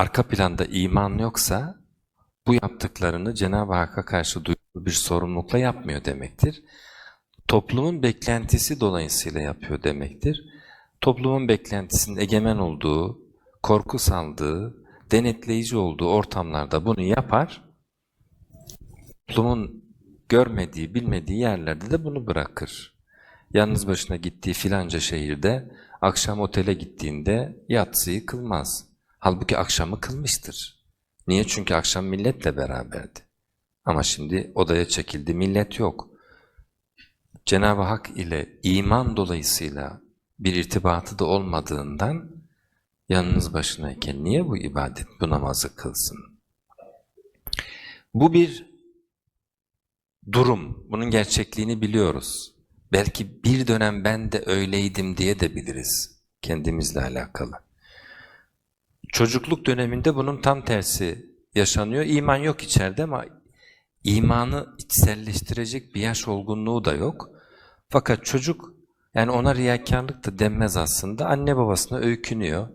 arka planda iman yoksa bu yaptıklarını Cenab-ı Hakk'a karşı duyduğu bir sorumlulukla yapmıyor demektir. Toplumun beklentisi dolayısıyla yapıyor demektir. Toplumun beklentisinin egemen olduğu, korku saldığı, denetleyici olduğu ortamlarda bunu yapar. Toplumun görmediği, bilmediği yerlerde de bunu bırakır. Yalnız başına gittiği filanca şehirde akşam otele gittiğinde yatsıyı kılmaz. Halbuki akşamı kılmıştır. Niye? Çünkü akşam milletle beraberdi. Ama şimdi odaya çekildi, millet yok. Cenab-ı Hak ile iman dolayısıyla bir irtibatı da olmadığından yalnız başınayken niye bu ibadet, bu namazı kılsın? Bu bir durum. Bunun gerçekliğini biliyoruz. Belki bir dönem ben de öyleydim diye de biliriz kendimizle alakalı. Çocukluk döneminde bunun tam tersi yaşanıyor. İman yok içeride ama imanı içselleştirecek bir yaş olgunluğu da yok. Fakat çocuk yani ona riyakarlık da denmez aslında. Anne babasına öykünüyor.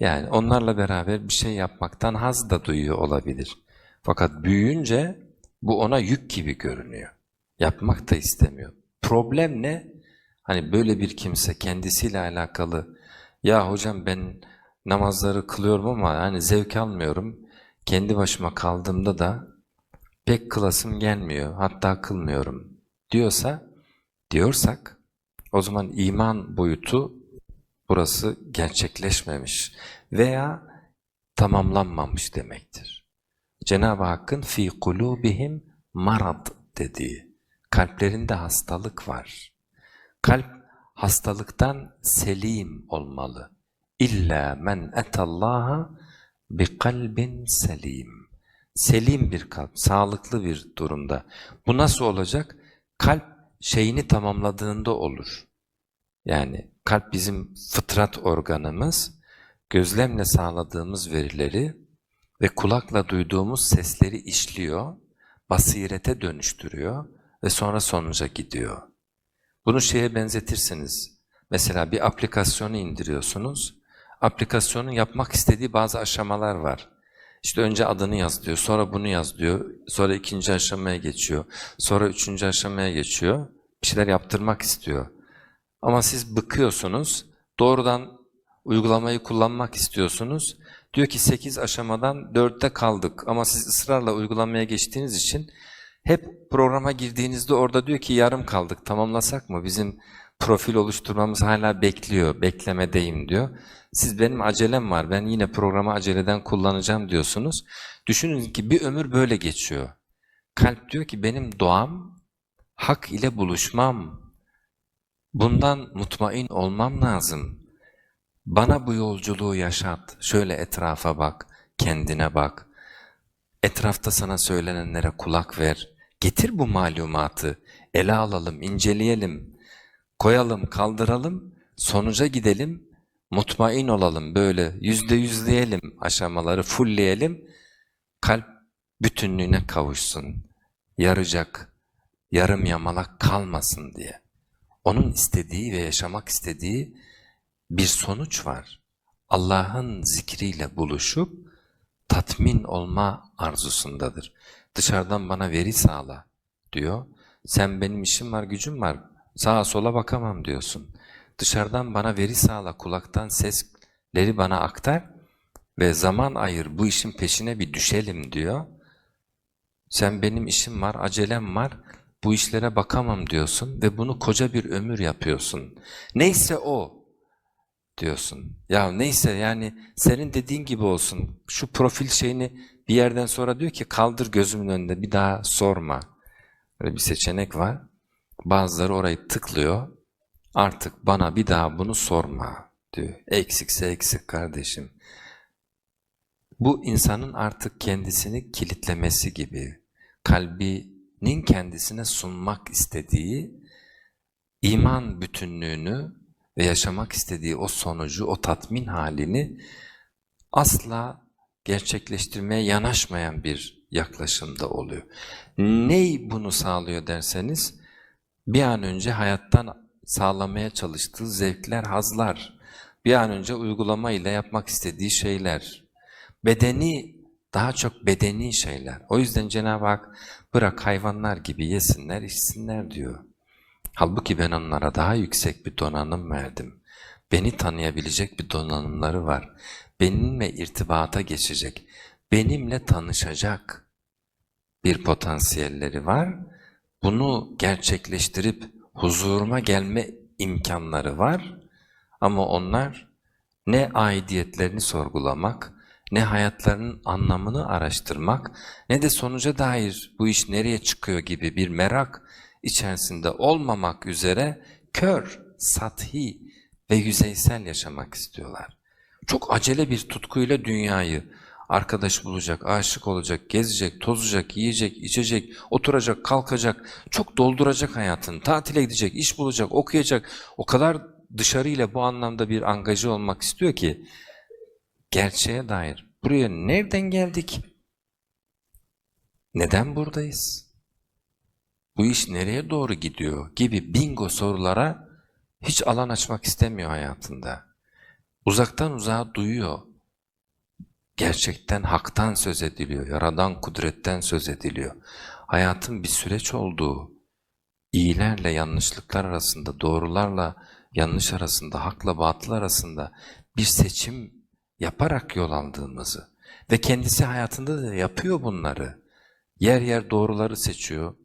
Yani onlarla beraber bir şey yapmaktan haz da duyuyor olabilir. Fakat büyüyünce bu ona yük gibi görünüyor. Yapmak da istemiyor. Problem ne? Hani böyle bir kimse kendisiyle alakalı ya hocam ben namazları kılıyorum ama hani zevk almıyorum. Kendi başıma kaldığımda da pek kılasım gelmiyor. Hatta kılmıyorum diyorsa diyorsak o zaman iman boyutu burası gerçekleşmemiş veya tamamlanmamış demektir. Cenab-ı Hakk'ın fi kulubihim marad dediği, kalplerinde hastalık var. Kalp hastalıktan selim olmalı. İlla men etallaha bi kalbin selim. Selim bir kalp, sağlıklı bir durumda. Bu nasıl olacak? Kalp şeyini tamamladığında olur. Yani kalp bizim fıtrat organımız, gözlemle sağladığımız verileri ve kulakla duyduğumuz sesleri işliyor, basirete dönüştürüyor ve sonra sonuca gidiyor. Bunu şeye benzetirsiniz. Mesela bir aplikasyonu indiriyorsunuz. Aplikasyonun yapmak istediği bazı aşamalar var. İşte önce adını yaz diyor, sonra bunu yaz diyor, sonra ikinci aşamaya geçiyor, sonra üçüncü aşamaya geçiyor. Bir şeyler yaptırmak istiyor. Ama siz bıkıyorsunuz, doğrudan uygulamayı kullanmak istiyorsunuz. Diyor ki 8 aşamadan 4'te kaldık ama siz ısrarla uygulamaya geçtiğiniz için hep programa girdiğinizde orada diyor ki yarım kaldık tamamlasak mı? Bizim profil oluşturmamız hala bekliyor, beklemedeyim diyor. Siz benim acelem var, ben yine programı aceleden kullanacağım diyorsunuz. Düşünün ki bir ömür böyle geçiyor. Kalp diyor ki benim doğam hak ile buluşmam. Bundan mutmain olmam lazım. Bana bu yolculuğu yaşat. Şöyle etrafa bak, kendine bak. Etrafta sana söylenenlere kulak ver. Getir bu malumatı. Ele alalım, inceleyelim. Koyalım, kaldıralım. Sonuca gidelim. Mutmain olalım böyle. Yüzde yüzleyelim aşamaları, fullleyelim. Kalp bütünlüğüne kavuşsun. Yaracak, yarım yamalak kalmasın diye. Onun istediği ve yaşamak istediği bir sonuç var. Allah'ın zikriyle buluşup tatmin olma arzusundadır. Dışarıdan bana veri sağla diyor. Sen benim işim var, gücüm var. Sağa sola bakamam diyorsun. Dışarıdan bana veri sağla, kulaktan sesleri bana aktar ve zaman ayır bu işin peşine bir düşelim diyor. Sen benim işim var, acelem var, bu işlere bakamam diyorsun ve bunu koca bir ömür yapıyorsun. Neyse o diyorsun. Ya neyse yani senin dediğin gibi olsun. Şu profil şeyini bir yerden sonra diyor ki kaldır gözümün önünde bir daha sorma. Böyle bir seçenek var. Bazıları orayı tıklıyor. Artık bana bir daha bunu sorma diyor. Eksikse eksik kardeşim. Bu insanın artık kendisini kilitlemesi gibi. Kalbinin kendisine sunmak istediği iman bütünlüğünü ve yaşamak istediği o sonucu, o tatmin halini asla gerçekleştirmeye yanaşmayan bir yaklaşımda oluyor. Ney bunu sağlıyor derseniz, bir an önce hayattan sağlamaya çalıştığı zevkler, hazlar, bir an önce uygulama ile yapmak istediği şeyler. Bedeni, daha çok bedeni şeyler. O yüzden Cenab-ı Hak bırak hayvanlar gibi yesinler, içsinler diyor. Halbuki ben onlara daha yüksek bir donanım verdim. Beni tanıyabilecek bir donanımları var. Benimle irtibata geçecek, benimle tanışacak bir potansiyelleri var. Bunu gerçekleştirip huzuruma gelme imkanları var. Ama onlar ne aidiyetlerini sorgulamak, ne hayatlarının anlamını araştırmak, ne de sonuca dair bu iş nereye çıkıyor gibi bir merak içerisinde olmamak üzere kör, sathi ve yüzeysel yaşamak istiyorlar. Çok acele bir tutkuyla dünyayı arkadaş bulacak, aşık olacak, gezecek, tozacak, yiyecek, içecek, oturacak, kalkacak, çok dolduracak hayatını, tatile gidecek, iş bulacak, okuyacak. O kadar dışarıyla bu anlamda bir angajı olmak istiyor ki gerçeğe dair. Buraya nereden geldik? Neden buradayız? Bu iş nereye doğru gidiyor gibi bingo sorulara hiç alan açmak istemiyor hayatında. Uzaktan uzağa duyuyor. Gerçekten haktan söz ediliyor, yaradan kudretten söz ediliyor. Hayatın bir süreç olduğu, iyilerle yanlışlıklar arasında, doğrularla yanlış arasında, hakla batıl arasında bir seçim yaparak yol aldığımızı ve kendisi hayatında da yapıyor bunları. Yer yer doğruları seçiyor.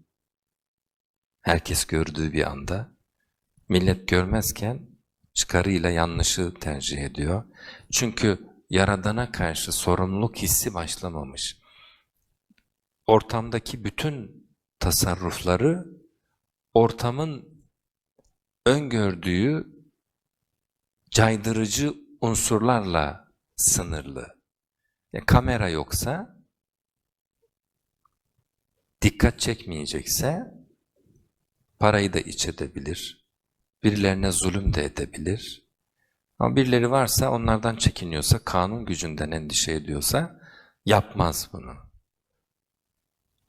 Herkes gördüğü bir anda. Millet görmezken çıkarıyla yanlışı tercih ediyor. Çünkü Yaradan'a karşı sorumluluk hissi başlamamış. Ortamdaki bütün tasarrufları ortamın öngördüğü caydırıcı unsurlarla sınırlı. Ya kamera yoksa, dikkat çekmeyecekse parayı da iç edebilir, birilerine zulüm de edebilir. Ama birileri varsa onlardan çekiniyorsa, kanun gücünden endişe ediyorsa yapmaz bunu.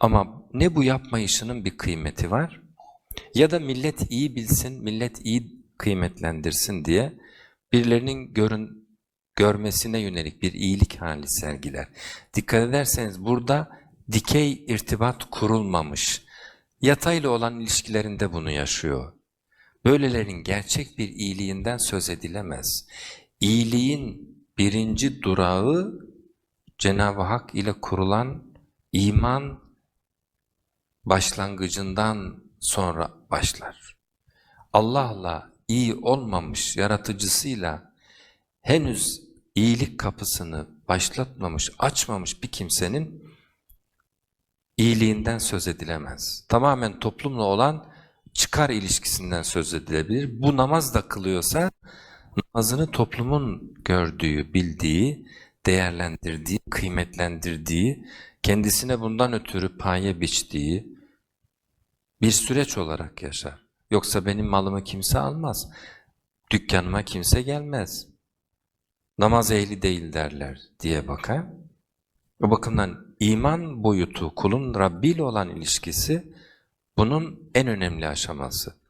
Ama ne bu yapmayışının bir kıymeti var ya da millet iyi bilsin, millet iyi kıymetlendirsin diye birilerinin görün, görmesine yönelik bir iyilik hali sergiler. Dikkat ederseniz burada dikey irtibat kurulmamış. Yatayla olan ilişkilerinde bunu yaşıyor. Böylelerin gerçek bir iyiliğinden söz edilemez. İyiliğin birinci durağı Cenab-ı Hak ile kurulan iman başlangıcından sonra başlar. Allah'la iyi olmamış yaratıcısıyla henüz iyilik kapısını başlatmamış, açmamış bir kimsenin iyiliğinden söz edilemez. Tamamen toplumla olan çıkar ilişkisinden söz edilebilir. Bu namaz da kılıyorsa namazını toplumun gördüğü, bildiği, değerlendirdiği, kıymetlendirdiği, kendisine bundan ötürü paye biçtiği bir süreç olarak yaşar. Yoksa benim malımı kimse almaz. Dükkanıma kimse gelmez. Namaz ehli değil derler diye bakar. O bakımdan iman boyutu, kulun Rabbi ile olan ilişkisi bunun en önemli aşaması.